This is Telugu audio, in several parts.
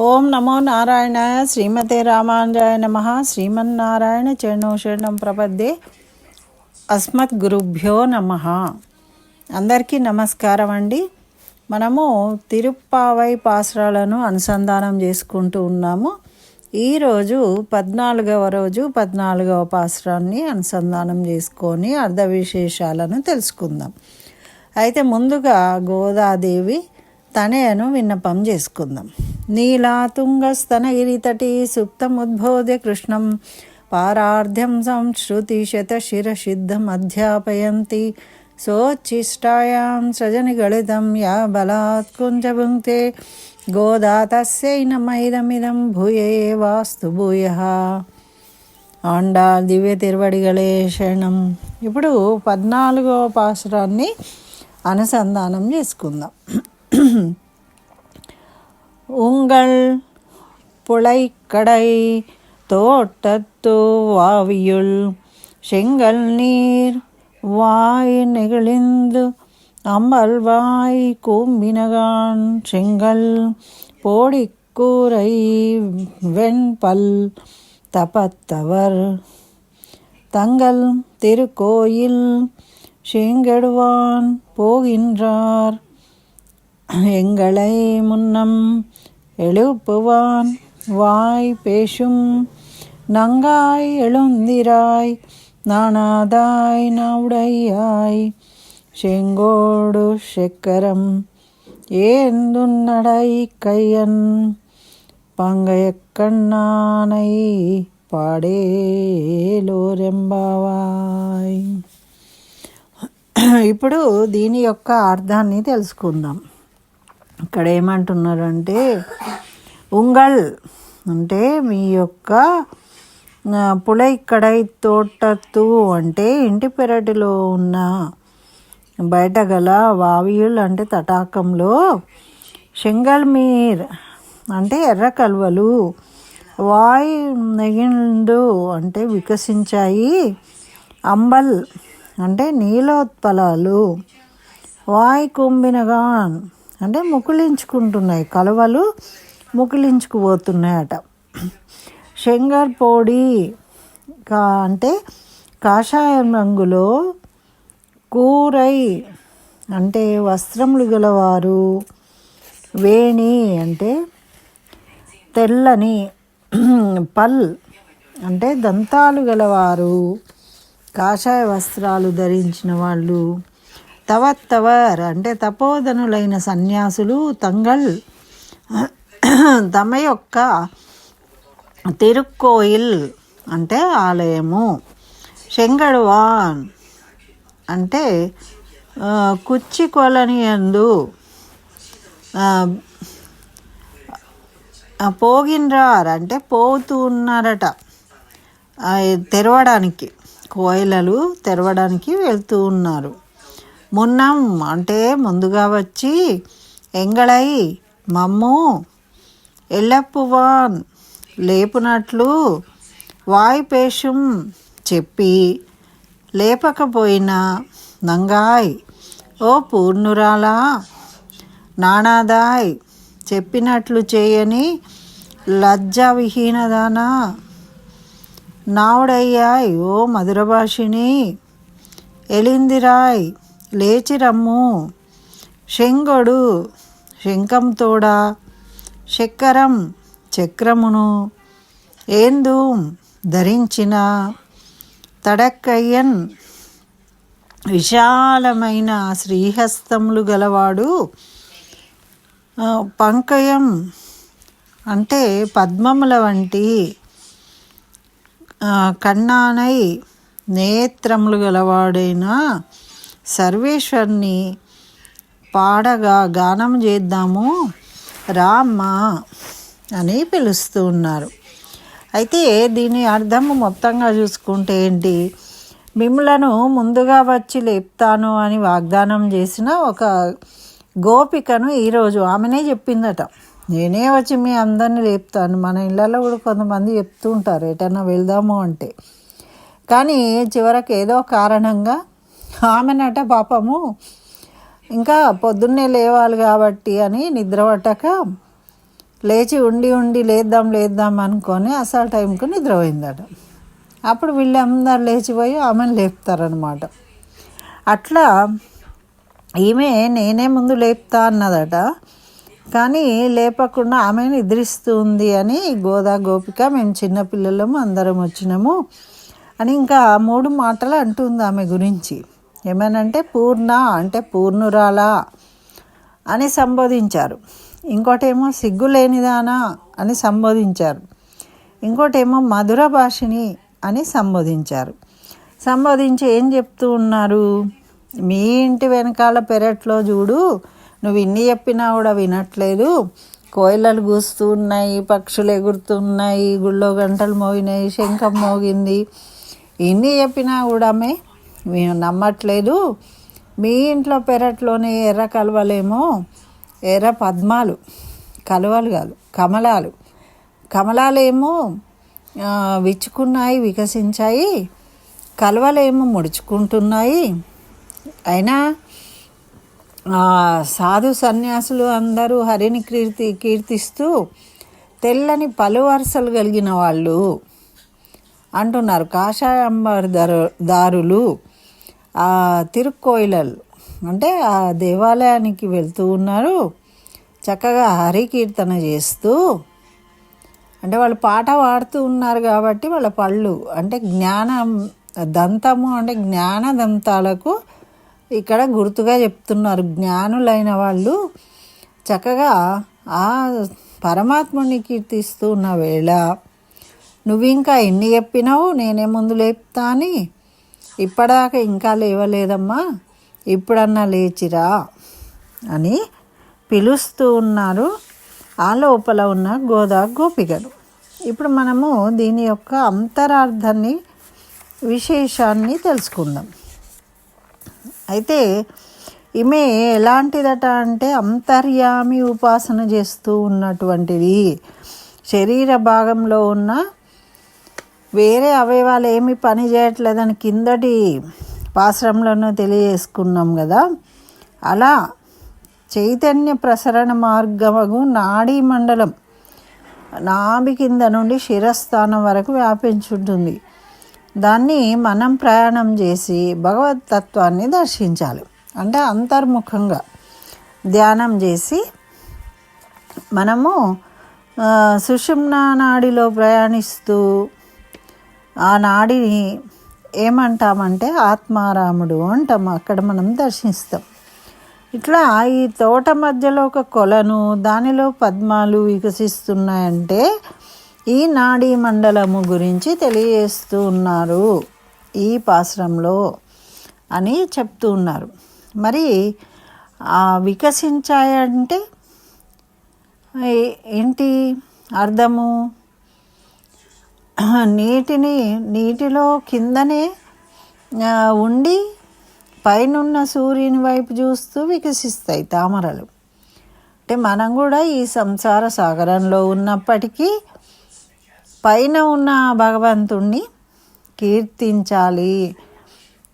ఓం నమో నారాయణ శ్రీమతే రామానుజాయ నమ. శ్రీమన్నారాయణ చరణోషణం ప్రపద్దే. అస్మత్ గురుభ్యో నమ. అందరికీ నమస్కారం అండి. మనము తిరుప్పావై పాసరాలను అనుసంధానం చేసుకుంటూ ఉన్నాము. ఈరోజు పద్నాలుగవ రోజు పద్నాలుగవ పాసరాన్ని అనుసంధానం చేసుకొని అర్ధ విశేషాలను తెలుసుకుందాం. అయితే ముందుగా గోదాదేవి తనయను విన్నపం చేసుకుందాం. నీలా తుంగస్తనగిరితటి సుప్తముద్బోధ్య కృష్ణం. పారార్ధ్యం సంశ్రుతి శతశిరసిద్ధం అధ్యాపయంతి. సోచ్చిష్టాయాం సజని గళితం యా బలాత్ కుంజభుంక్తే. గోదా తస్యై నమైదమిదం భూయే వాస్తు భూయ. ఆండా దివ్య తిరువడిగలే శరణం. ఇప్పుడు పద్నాలుగవ పాసురాన్ని అనుసంధానం చేసుకుందాం. உங்கள் புழைக்கடை தோட்டத்துவாவியுள் செங்கல் நீர் வாய் நெகிழிந்து அம்பல் வாய் கூம்பினகான் செங்கல் போடிக்கூரை வெண்பல் தபத்தவர் தங்கள் திருக்கோயில் செங்கெடுவான் போகின்றார் எங்களை முன்னம் எழுப்புவான் வாய் பேசும் நங்காய் எழுந்திராய் நாணாதாய் நவுடையாய் செங்கோடு செக்கரம் ஏந்துன்னடை கையன் பங்கைய కన్నానై పాడేలోరెంబావాయ్ ఇప్పుడు దీని యొక్క అర్థాన్ని తెలుసుకుందాం ఇక్కడ ఏమంటున్నారంటే ఉంగల్ అంటే మీ యొక్క పులై కడై తోటత్తు అంటే ఇంటి పెరటిలో ఉన్న బయట గల వావియులు అంటే తటాకంలో మీర్ అంటే ఎర్ర కలువలు వాయ్ నెగిండు అంటే వికసించాయి అంబల్ అంటే నీలోత్పలాలు వాయ్ కుంభినగాన్ అంటే ముకుళించుకుంటున్నాయి. కలవలు ముకుళించుకుపోతున్నాయట. శంగర్ పొడి కా అంటే కాషాయం రంగులో కూరై అంటే వస్త్రములు గలవారు వేణి అంటే తెల్లని పల్ అంటే దంతాలు గలవారు కాషాయ వస్త్రాలు ధరించిన వాళ్ళు తవత్తవర్. అంటే తపోధనులైన సన్యాసులు తంగల్ తమ యొక్క తిరుక్కోయిల్ అంటే ఆలయము. శంగడువాన్ అంటే కుచ్చి కొలనియందు పోగిన్రార్ అంటే పోతూ ఉన్నారట తెరవడానికి కోయిలలు తెరవడానికి వెళ్తూ ఉన్నారు. మున్నం అంటే ముందుగా వచ్చి ఎంగళై మమ్ము ఎల్లప్పువాన్ లేపునట్లు వాయిపేషం చెప్పి లేపకపోయినా నంగాయ్ ఓ పూర్ణురాలా నానాదాయ్ చెప్పినట్లు చేయని లజ్జావిహీనదానా నావుడయ్యాయ్ ఓ మధురభాషిణి ఎలిందిరాయ్ లేచి రమ్ము శంగొడు శంఖంతోడ శక్కరం చక్రమును ఏందు ధరించిన తడక్కయ్యన్ విశాలమైన శ్రీహస్తములు గలవాడు పంకయం అంటే పద్మముల వంటి కన్నానై నేత్రములు గలవాడైన సర్వేశ్వర్ని పాడగా గానం చేద్దాము. రామ్మ అని పిలుస్తూ ఉన్నారు. అయితే దీని అర్థము మొత్తంగా చూసుకుంటే ఏంటి? మిమ్మలను ముందుగా వచ్చి లేపుతాను అని వాగ్దానం చేసిన ఒక గోపికను ఈరోజు ఆమెనే చెప్పిందట. నేనే వచ్చి మీ అందరిని లేపుతాను. మన ఇళ్ళలో కూడా కొంతమంది చెప్తూ ఉంటారు. ఎటన్నా వెళ్దాము అంటే. కానీ చివరకు ఏదో కారణంగా ఆమెనట పాపము. ఇంకా పొద్దున్నే లేవాలి కాబట్టి అని నిద్ర పట్టక లేచి ఉండి ఉండి లేద్దాం లేద్దాం అనుకొని అసలు టైంకు నిద్రపోయిందట. అప్పుడు వీళ్ళందరూ లేచిపోయి ఆమెను లేపుతారనమాట అట్లా ఈమె నేనే ముందు లేపుతా అన్నదట. కానీ లేపకుండా ఆమె నిద్రిస్తుంది అని గోదా గోపిక మేము చిన్నపిల్లలము అందరం వచ్చినాము అని ఇంకా మూడు మాటలు అంటుంది ఆమె గురించి. ఏమనంటే పూర్ణ అంటే పూర్ణురాలా అని సంబోధించారు. ఇంకోటేమో సిగ్గులేనిదానా అని సంబోధించారు. ఇంకోటేమో మధుర భాషిని అని సంబోధించారు. సంబోధించి ఏం చెప్తూ ఉన్నారు? మీ ఇంటి వెనకాల పెరట్లో చూడు నువ్వు ఇన్ని చెప్పినా కూడా వినట్లేదు. కోయిలలు కూస్తూ ఉన్నాయి పక్షులు ఎగురుతున్నాయి గుళ్ళో గంటలు మోగినాయి శంఖం మోగింది. ఇన్ని చెప్పినా కూడా మే మేము నమ్మట్లేదు. మీ ఇంట్లో పెరట్లోనే ఎర్ర కలువలేమో ఎర్ర పద్మాలు కలువలు కాదు కమలాలు. కమలాలేమో విచ్చుకున్నాయి వికసించాయి కలువలేమో ముడుచుకుంటున్నాయి. అయినా సాధు సన్యాసులు అందరూ హరిని కీర్తి కీర్తిస్తూ తెల్లని పలు వరుసలు కలిగిన వాళ్ళు అంటున్నారు. కాషాయంబర్ దారు దారులు. ఆ తిరుక్కోయిలలు. అంటే ఆ దేవాలయానికి వెళ్తూ ఉన్నారు. చక్కగా హరి కీర్తన చేస్తూ అంటే వాళ్ళు పాట పాడుతూ ఉన్నారు కాబట్టి వాళ్ళ పళ్ళు అంటే జ్ఞానం దంతము అంటే జ్ఞాన దంతాలకు ఇక్కడ గుర్తుగా చెప్తున్నారు. జ్ఞానులైన వాళ్ళు చక్కగా ఆ పరమాత్ముని కీర్తిస్తూ ఉన్న వేళ నువ్వు ఇంకా ఎన్ని చెప్పినావు? నేనే ముందు లేపుతా అని ఇప్పటిదాకా ఇంకా లేవలేదమ్మా. ఇప్పుడన్నా లేచిరా అని పిలుస్తూ ఉన్నారు. ఆ లోపల ఉన్న గోదా గోపికలు. ఇప్పుడు మనము దీని యొక్క అంతరార్థాన్ని విశేషాన్ని తెలుసుకుందాం. అయితే ఈమె ఎలాంటిదట అంటే అంతర్యామి ఉపాసన చేస్తూ ఉన్నటువంటిది. శరీర భాగంలో ఉన్న వేరే అవయవాలు ఏమి పని చేయట్లేదని కిందటి పాశ్రంలోనూ తెలియజేసుకున్నాం కదా. అలా చైతన్య ప్రసరణ మార్గము నాడీ మండలం నాభి కింద నుండి శిరస్థానం వరకు వ్యాపించుంటుంది. దాన్ని మనం ప్రయాణం చేసి భగవత్ తత్వాన్ని దర్శించాలి. అంటే అంతర్ముఖంగా ధ్యానం చేసి మనము ఆ, సుషుమ్నా నాడిలో ప్రయాణిస్తూ ఆ నాడిని ఏమంటామంటే ఆత్మారాముడు అంటాం. అక్కడ మనం దర్శిస్తాం. ఇట్లా ఈ తోట మధ్యలో ఒక కొలను దానిలో పద్మాలు వికసిస్తున్నాయంటే ఈ నాడీ మండలము గురించి తెలియజేస్తూ ఉన్నారు ఈ పాశ్రంలో అని చెప్తూ ఉన్నారు. మరి ఆ వికసించాయంటే ఏంటి అర్థము? నీటిని నీటిలో కిందనే ఉండి పైనున్న సూర్యుని వైపు చూస్తూ వికసిస్తాయి తామరలు. అంటే మనం కూడా ఈ సంసార సాగరంలో ఉన్నప్పటికీ పైన ఉన్న భగవంతుణ్ణి కీర్తించాలి.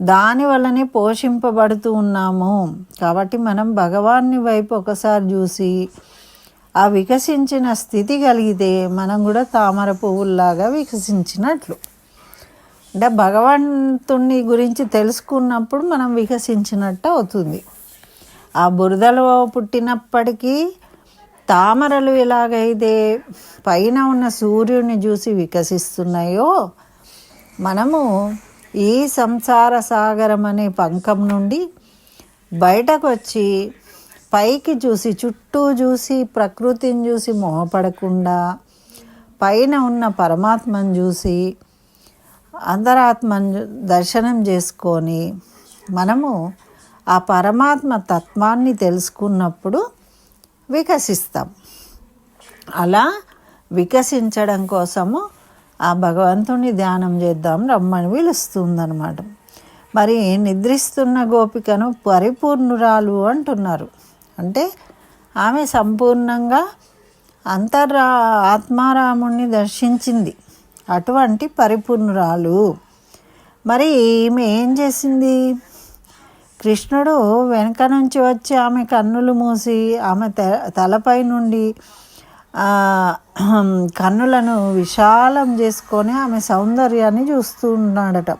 దానివల్లనే పోషింపబడుతూ ఉన్నాము. కాబట్టి మనం భగవాన్ని వైపు ఒకసారి చూసి ఆ వికసించిన స్థితి కలిగితే మనం కూడా తామర పువ్వుల్లాగా వికసించినట్లు. అంటే భగవంతుణ్ణి గురించి తెలుసుకున్నప్పుడు మనం వికసించినట్టు అవుతుంది. ఆ బురదలో పుట్టినప్పటికీ తామరలు ఎలాగైతే పైన ఉన్న సూర్యుడిని చూసి వికసిస్తున్నాయో మనము ఈ సంసార సాగరం అనే పంకం నుండి బయటకు వచ్చి పైకి చూసి చుట్టూ చూసి ప్రకృతిని చూసి మోహపడకుండా పైన ఉన్న పరమాత్మను చూసి అంతరాత్మను దర్శనం చేసుకొని మనము ఆ పరమాత్మ తత్వాన్ని తెలుసుకున్నప్పుడు వికసిస్తాం. అలా వికసించడం కోసము ఆ భగవంతుని ధ్యానం చేద్దాం రమ్మని పిలుస్తుందనమాట మరి నిద్రిస్తున్న గోపికను పరిపూర్ణురాలు అంటున్నారు. అంటే ఆమె సంపూర్ణంగా అంతర్రా ఆత్మారాముణ్ణి దర్శించింది. అటువంటి పరిపూర్ణురాలు. మరి ఈమె ఏం చేసింది? కృష్ణుడు వెనక నుంచి వచ్చి ఆమె కన్నులు మూసి ఆమె తలపై నుండి కన్నులను విశాలం చేసుకొని ఆమె సౌందర్యాన్ని చూస్తూ ఉన్నాడట.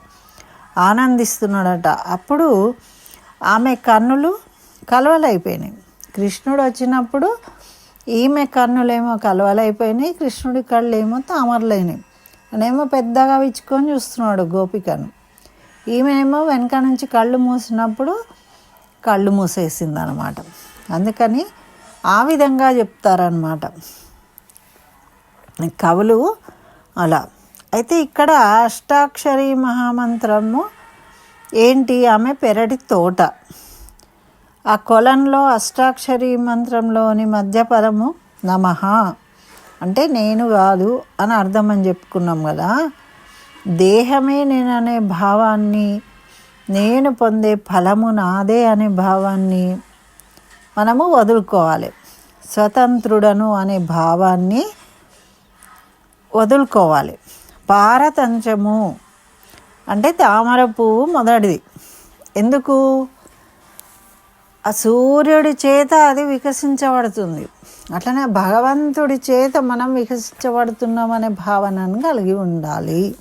ఆనందిస్తున్నాడట. అప్పుడు ఆమె కన్నులు కలవలైపోయినాయి. కృష్ణుడు వచ్చినప్పుడు ఈమె కన్నులేమో కలవలైపోయినాయి కృష్ణుడి కళ్ళు ఏమో అనేమో పెద్దగా విచ్చుకొని చూస్తున్నాడు గోపికను. ఈమెనేమో వెనక నుంచి కళ్ళు మూసినప్పుడు కళ్ళు మూసేసింది అనమాట అందుకని ఆ విధంగా చెప్తారనమాట. కవులు అలా. అయితే ఇక్కడ అష్టాక్షరి మహామంత్రము ఏంటి? ఆమె పెరటి తోట. ఆ కొలంలో అష్టాక్షరి మంత్రంలోని మధ్య పదము నమః. అంటే నేను కాదు అని అర్థం అని చెప్పుకున్నాం కదా. దేహమే నేననే భావాన్ని నేను పొందే ఫలము నాదే అనే భావాన్ని మనము వదులుకోవాలి. స్వతంత్రుడను అనే భావాన్ని వదులుకోవాలి. పారతంచము అంటే తామర పువ్వు మొదటిది. ఎందుకు? ఆ సూర్యుడి చేత అది వికసించబడుతుంది. అట్లనే భగవంతుడి చేత మనం వికసించబడుతున్నామనే భావనను కలిగి ఉండాలి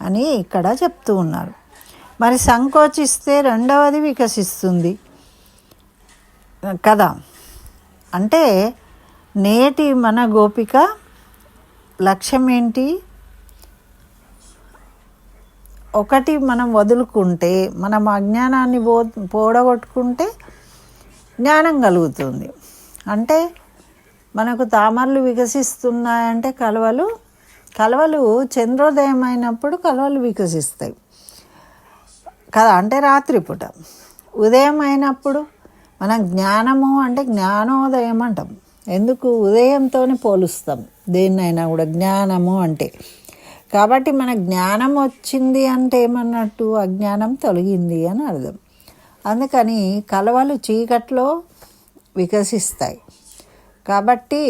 అని ఇక్కడ చెప్తూ ఉన్నారు. మరి సంకోచిస్తే రెండవది వికసిస్తుంది. కదా? అంటే నేటి మన గోపిక లక్ష్యం ఏంటి? ఒకటి మనం వదులుకుంటే మనం అజ్ఞానాన్ని పో పోడగొట్టుకుంటే జ్ఞానం కలుగుతుంది. అంటే మనకు తామరలు వికసిస్తున్నాయంటే కలవలు కలవలు చంద్రోదయం అయినప్పుడు కలవలు వికసిస్తాయి. కదా అంటే రాత్రిపూట ఉదయం అయినప్పుడు మనం జ్ఞానము అంటే జ్ఞానోదయం అంటాం. ఎందుకు? ఉదయంతో పోలుస్తాం. దేన్నైనా కూడా జ్ఞానము అంటే. కాబట్టి మన జ్ఞానం వచ్చింది అంటే ఏమన్నట్టు? అజ్ఞానం తొలగింది అని అర్థం. అందుకని కలవలు చీకట్లో వికసిస్తాయి. కాబట్టి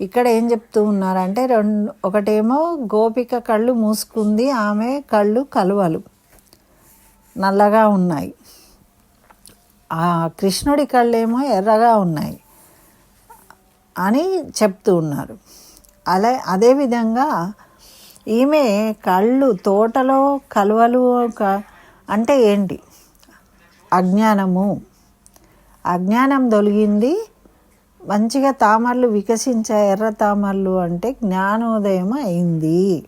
ఇక్కడ ఏం చెప్తూ ఉన్నారంటే రెండు ఒకటేమో గోపిక కళ్ళు మూసుకుంది ఆమె కళ్ళు కలువలు నల్లగా ఉన్నాయి. ఆ కృష్ణుడి కళ్ళేమో ఎర్రగా ఉన్నాయి అని చెప్తూ ఉన్నారు. అలా అదేవిధంగా ఈమె కళ్ళు తోటలో కలువలు ఒక అంటే ఏంటి? అజ్ఞానము. అజ్ఞానం తొలగింది. మంచిగా తామరలు వికసించే ఎర్ర తామరలు అంటే జ్ఞానోదయం అయింది.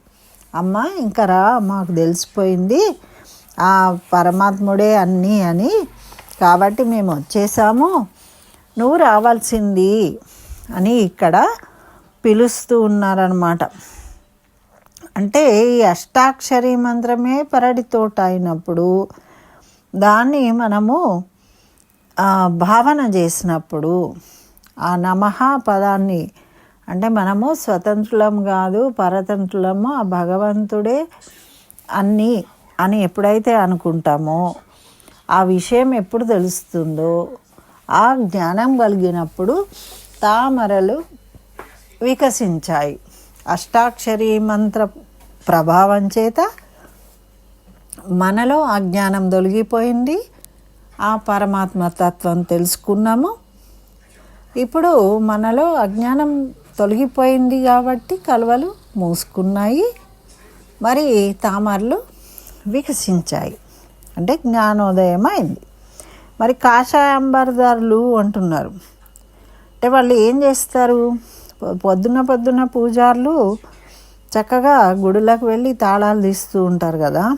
అమ్మ ఇంకా రా మాకు తెలిసిపోయింది. ఆ పరమాత్ముడే అన్నీ అని. కాబట్టి మేము వచ్చేసాము. నువ్వు రావాల్సింది అని ఇక్కడ పిలుస్తూ ఉన్నారనమాట అంటే ఈ అష్టాక్షరి మంత్రమే పరడి తోట అయినప్పుడు దాన్ని మనము భావన చేసినప్పుడు ఆ నమః పదాన్ని అంటే మనము స్వతంత్రులం కాదు పరతంత్రులము ఆ భగవంతుడే అన్నీ అని ఎప్పుడైతే అనుకుంటామో ఆ విషయం ఎప్పుడు తెలుస్తుందో ఆ జ్ఞానం కలిగినప్పుడు తామరలు వికసించాయి. అష్టాక్షరి మంత్ర ప్రభావం చేత మనలో అజ్ఞానం తొలగిపోయింది ఆ పరమాత్మ తత్వం తెలుసుకున్నాము. ఇప్పుడు మనలో అజ్ఞానం తొలగిపోయింది కాబట్టి కలువలు మూసుకున్నాయి మరి తామరలు వికసించాయి. అంటే జ్ఞానోదయం అయింది. మరి కాషాయంబరదారులు అంటున్నారు. అంటే వాళ్ళు ఏం చేస్తారు? పొద్దున పొద్దున పూజారులు చక్కగా గుడులకు వెళ్ళి తాళాలు తీస్తూ ఉంటారు కదా.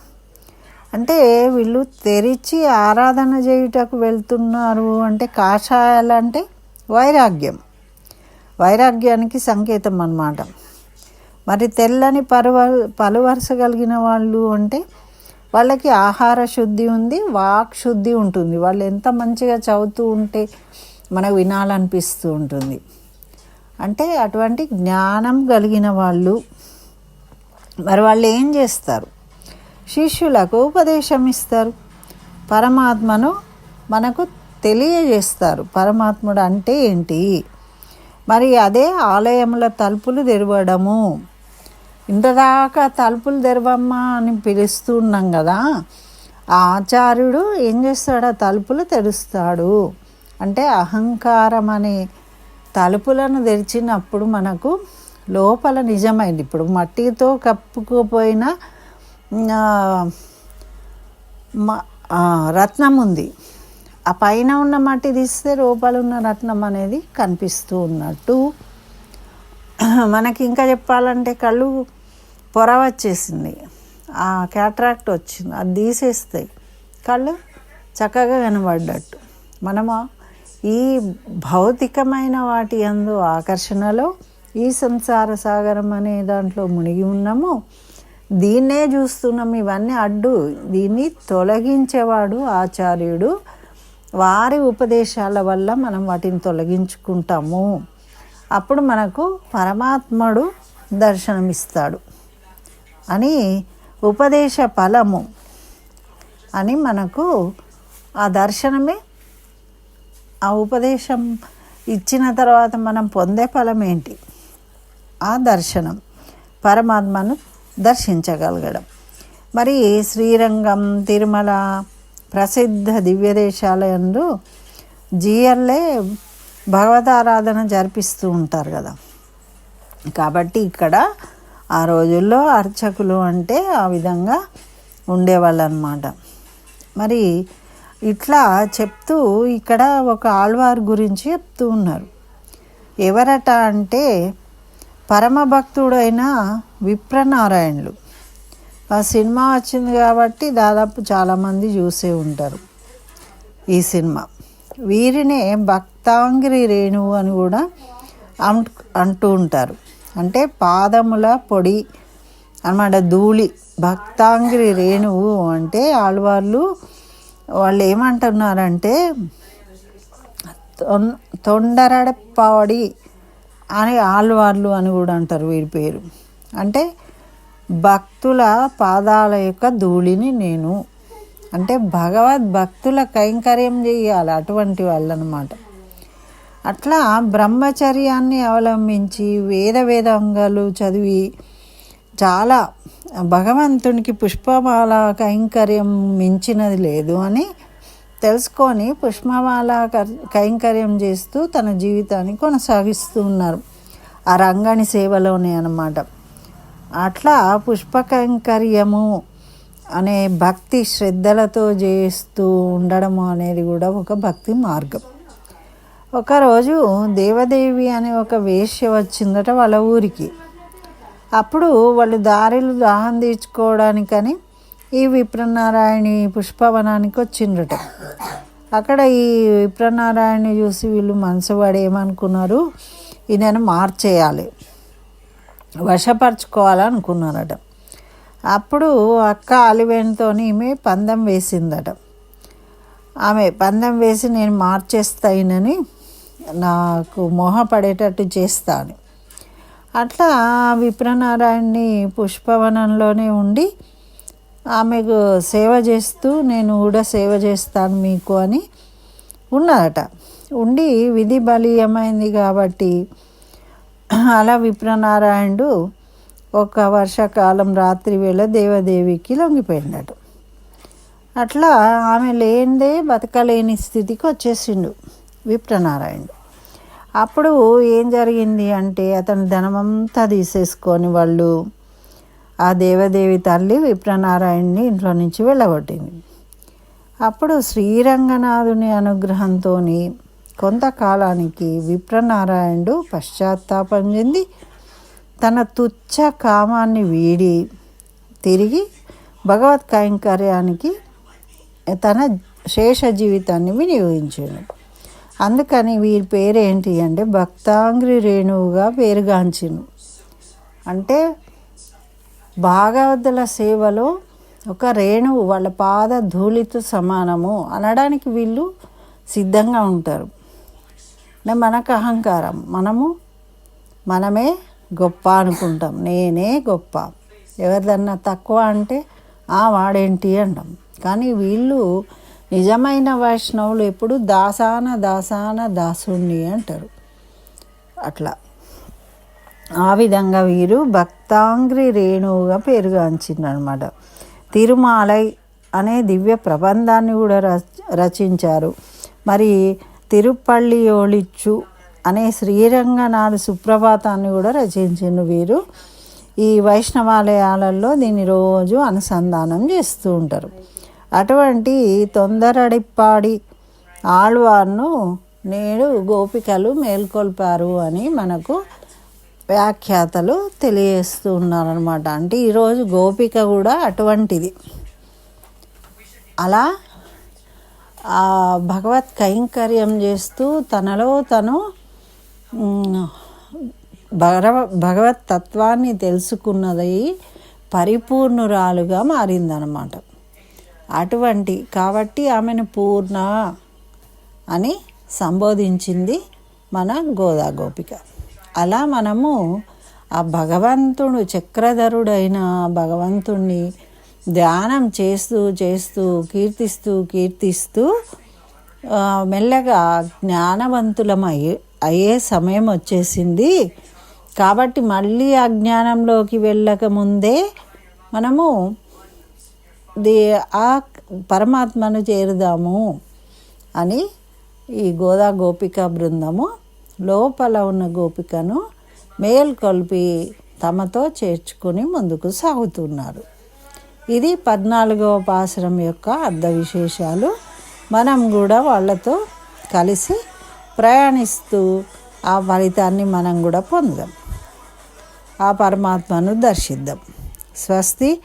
అంటే వీళ్ళు తెరిచి ఆరాధన చేయుటకు వెళ్తున్నారు అంటే కాషాయాలు అంటే వైరాగ్యం. వైరాగ్యానికి సంకేతం అన్నమాట. మరి తెల్లని పరువ పలువరుస కలిగిన వాళ్ళు అంటే వాళ్ళకి ఆహార శుద్ధి ఉంది వాక్ శుద్ధి ఉంటుంది. వాళ్ళు ఎంత మంచిగా చదువుతూ ఉంటే మనకు వినాలనిపిస్తూ ఉంటుంది. అంటే అటువంటి జ్ఞానం కలిగిన వాళ్ళు మరి వాళ్ళు ఏం చేస్తారు? శిష్యులకు ఉపదేశం ఇస్తారు పరమాత్మను మనకు తెలియజేస్తారు. పరమాత్ముడు అంటే ఏంటి? మరి అదే ఆలయంలో తలుపులు తెరవడము. ఇంతదాకా తలుపులు తెరవమ్మా అని పిలుస్తున్నాం కదా. ఆ ఆచార్యుడు ఏం చేస్తాడు? తలుపులు తెరుస్తాడు. అంటే అహంకారం అనే తలుపులను తెరిచినప్పుడు మనకు లోపల నిజమైంది. ఇప్పుడు మట్టితో కప్పుకుపోయిన రత్నం ఉంది. ఆ పైన ఉన్న మట్టి తీస్తే లోపల ఉన్న రత్నం అనేది కనిపిస్తూ ఉన్నట్టు. మనకి ఇంకా చెప్పాలంటే కళ్ళు పొర వచ్చేసింది. ఆ క్యాట్రాక్ట్ వచ్చింది. అది తీసేస్తాయి కళ్ళు చక్కగా కనబడ్డట్టు. మనము ఈ భౌతికమైన వాటి అందు ఆకర్షణలో ఈ సంసార సాగరం అనే దాంట్లో మునిగి ఉన్నాము. దీన్నే చూస్తున్నాం. ఇవన్నీ అడ్డు. దీన్ని తొలగించేవాడు ఆచార్యుడు. వారి ఉపదేశాల వల్ల మనం వాటిని తొలగించుకుంటాము. అప్పుడు మనకు పరమాత్ముడు దర్శనమిస్తాడు అని ఉపదేశ ఫలము అని మనకు ఆ దర్శనమే. ఆ ఉపదేశం ఇచ్చిన తర్వాత మనం పొందే ఫలం ఏంటి ఆ దర్శనం. పరమాత్మను దర్శించగలగడం. మరి శ్రీరంగం తిరుమల ప్రసిద్ధ దివ్య దేశాలయందు భగవతారాధన జరిపిస్తూ ఉంటారు కదా. కాబట్టి ఇక్కడ ఆ రోజుల్లో అర్చకులు అంటే ఆ విధంగా ఉండేవాళ్ళు అనమాట మరి ఇట్లా చెప్తూ ఇక్కడ ఒక ఆళ్వార్ గురించి చెప్తూ ఉన్నారు. ఎవరట అంటే పరమభక్తుడైన విప్రనారాయణులు. ఆ సినిమా వచ్చింది కాబట్టి దాదాపు చాలామంది చూసే ఉంటారు ఈ సినిమా. వీరినే భక్తాంగిరి రేణువు అని కూడా అంట్ అంటూ ఉంటారు. అంటే పాదముల పొడి అన్నమాట ధూళి. భక్తాంగిరి రేణువు అంటే ఆళ్వార్లు వాళ్ళు ఏమంటున్నారంటే తొన్ తొండరడపాడి అని ఆళ్వార్లు అని కూడా అంటారు వీరి పేరు. అంటే భక్తుల పాదాల యొక్క ధూళిని నేను. అంటే భగవద్ భక్తుల కైంకర్యం చేయాలి అటువంటి వాళ్ళనమాట. అట్లా బ్రహ్మచర్యాన్ని అవలంబించి వేద వేదాంగాలు చదివి చాలా భగవంతునికి పుష్పమాల కైంకర్యం మించినది లేదు అని తెలుసుకొని పుష్పమాల కైంకర్యం చేస్తూ తన జీవితాన్ని కొనసాగిస్తూ ఉన్నారు. ఆ రంగాని సేవలోనే అన్నమాట. అట్లా పుష్ప కైంకర్యము అనే భక్తి శ్రద్ధలతో చేస్తూ ఉండడము అనేది కూడా ఒక భక్తి మార్గం. ఒకరోజు దేవదేవి అనే ఒక వేష్య వచ్చిందట వాళ్ళ ఊరికి. అప్పుడు వాళ్ళు దారిలు దాహం తీర్చుకోవడానికని ఈ విప్రనారాయణి పుష్పవనానికి వచ్చిండ్రట. అక్కడ ఈ విప్రనారాయణ చూసి వీళ్ళు మనసు ఏమనుకున్నారు? ఈయనను మార్చేయాలి. వశపరచుకోవాలనుకున్నారట. అప్పుడు అక్క అలివేణితో ఈమె పందెం వేసిందట. ఆమె పందెం వేసి నేను మార్చేస్తాయినని నాకు మోహపడేటట్టు చేస్తాను అట్లా విప్రనారాయణని పుష్పవనంలోనే ఉండి ఆమెకు సేవ చేస్తూ నేను కూడా సేవ చేస్తాను మీకు అని ఉన్నదట. ఉండి విధి బలీయమైంది కాబట్టి అలా విప్రనారాయణుడు ఒక వర్షాకాలం రాత్రి వేళ దేవదేవికి లొంగిపోయిందట. అట్లా ఆమె లేనిదే బతకలేని స్థితికి వచ్చేసిండు విప్రనారాయణుడు. అప్పుడు ఏం జరిగింది అంటే అతని ధనమంతా తీసేసుకొని వాళ్ళు ఆ దేవదేవి తల్లి విప్రనారాయణని ఇంట్లో నుంచి వెళ్ళగొట్టింది. అప్పుడు శ్రీరంగనాథుని అనుగ్రహంతో కొంతకాలానికి విప్రనారాయణుడు పశ్చాత్తాపం చెంది తన తుచ్చ కామాన్ని వీడి తిరిగి భగవత్ కైంకర్యానికి తన శేష జీవితాన్ని వినియోగించాడు. అందుకని వీరి పేరు ఏంటి అంటే భక్తాంగ్రి రేణువుగా పేరుగాంచిను. అంటే భాగవతుల సేవలో ఒక రేణువు వాళ్ళ పాద ధూళితో సమానము అనడానికి వీళ్ళు సిద్ధంగా ఉంటారు. మనకు అహంకారం. మనము మనమే గొప్ప అనుకుంటాం. నేనే గొప్ప. ఎవరిదన్నా తక్కువ అంటే ఆ వాడేంటి అంటాం. కానీ వీళ్ళు నిజమైన వైష్ణవులు ఎప్పుడు దాసాన దాసాన దాసుణ్ణి అంటారు. అట్లా. ఆ విధంగా వీరు భక్తాంగ్రి రేణువుగా పేరుగాంచిందనమాట తిరుమాలై అనే దివ్య ప్రబంధాన్ని కూడా రచ రచించారు. మరి తిరుపల్లి ఓళిచ్చు అనే శ్రీరంగనాథ సుప్రభాతాన్ని కూడా రచించిన వీరు. ఈ వైష్ణవాలయాలలో దీన్ని రోజు అనుసంధానం చేస్తూ ఉంటారు. అటువంటి తొందరడిప్పాడి ఆళ్వార్ను నేడు గోపికలు మేల్కొల్పారు అని మనకు వ్యాఖ్యాతలు తెలియజేస్తూ ఉన్నారనమాట అంటే ఈరోజు గోపిక కూడా అటువంటిది. అలా భగవత్ కైంకర్యం చేస్తూ తనలో తను భగవ భగవత్ తత్వాన్ని తెలుసుకున్నది పరిపూర్ణురాలుగా మారిందనమాట అటువంటి కాబట్టి ఆమెను పూర్ణ అని సంబోధించింది మన గోదా గోపిక అలా మనము ఆ భగవంతుడు చక్రధరుడైన భగవంతుణ్ణి ధ్యానం చేస్తూ చేస్తూ కీర్తిస్తూ కీర్తిస్తూ మెల్లగా జ్ఞానవంతులం అయ్యే అయ్యే సమయం వచ్చేసింది. కాబట్టి మళ్ళీ ఆ జ్ఞానంలోకి వెళ్ళక ముందే మనము దే ఆ పరమాత్మను చేరుదాము అని ఈ గోదా గోపిక బృందము లోపల ఉన్న గోపికను మేల్కొల్పి తమతో చేర్చుకుని ముందుకు సాగుతున్నారు. ఇది పద్నాలుగవ పాసరం యొక్క అర్ధ విశేషాలు. మనం కూడా వాళ్ళతో కలిసి ప్రయాణిస్తూ ఆ ఫలితాన్ని మనం కూడా పొందాం. ఆ పరమాత్మను దర్శిద్దాం. స్వస్తి.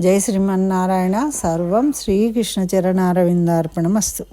జై శ్రీమన్నారాయణ. సర్వం శ్రీకృష్ణ చరణారవిందార్పణమస్తు